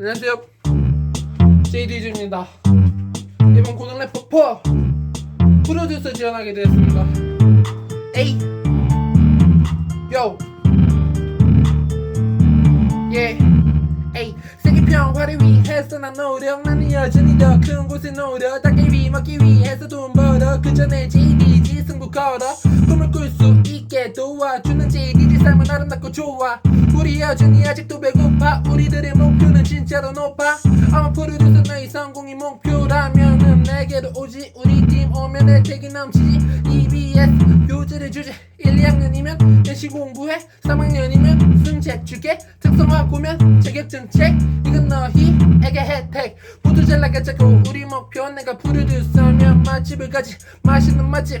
안녕하세요. JD즈입니다. 이번 고등 래퍼 퍼 프로듀서 지원하게 되었습니다. 에이, 요, 예, 에이, 세계 평화를 위해서 난 노력, 나는 여전히 더 큰 곳에 노력, 닭갈비 먹기 위해서 돈 벌어. 그 전에 JDG 승부 걸어, 꿈을 꿀 수 있게 도와주는 JDG 삶은 아름답고 좋아. 우리 여전히 아직도 배고파, 우리들의 목표는 진짜로 높아. 아마 프로듀서 너의 성공이 목표라면은 내게로 오지. 우리 팀 오면 혜택이 넘치지. EBS 교재를 주지. 1, 2학년이면 연시 공부해. 3학년이면 승책 주게. 특성화 보면 자격증 책. 이건 너희에게 혜택. 모두 잘 나가자고 우리 목표 내가 프로듀서면 맛집을 가지. 맛있는 맛집.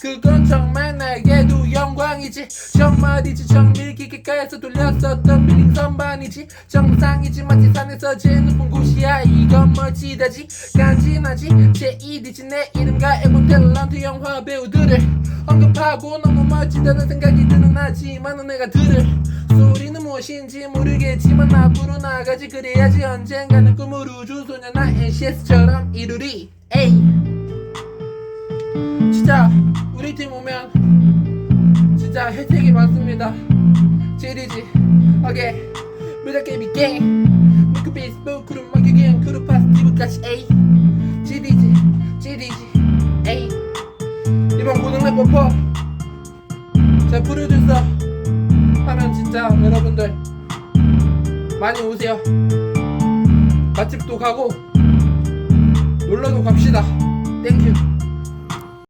그건 정말 나에게도 영광이지. 정말이지 정밀 기계가에서 돌렸었던 빌링 선반이지. 정상이지 마치 산에서 제일 높은 곳이야. 이건 멋지다지 간지나지. 제1이지 내 이름과 앨범 탤런트 영화 배우들을 언급하고 너무 멋지다는 생각이 드는 하지만은 내가 들을 소리는 무엇인지 모르겠지만 앞으로 나가지. 그래야지 언젠가는 꿈을 우주소녀나 NCS처럼 이루리. 에이. 진짜 팀 오면 진짜 혜택이 많습니다. 제리지 오케이 무작게임 게임 미크 페이스북으로 막기기한 그룹 파스티브까지 에이 제리지 제리지 에이 이번 고등 래퍼 퍼제 프로듀서 하면 진짜 여러분들 많이 오세요. 맛집도 가고 놀러도 갑시다. 땡큐.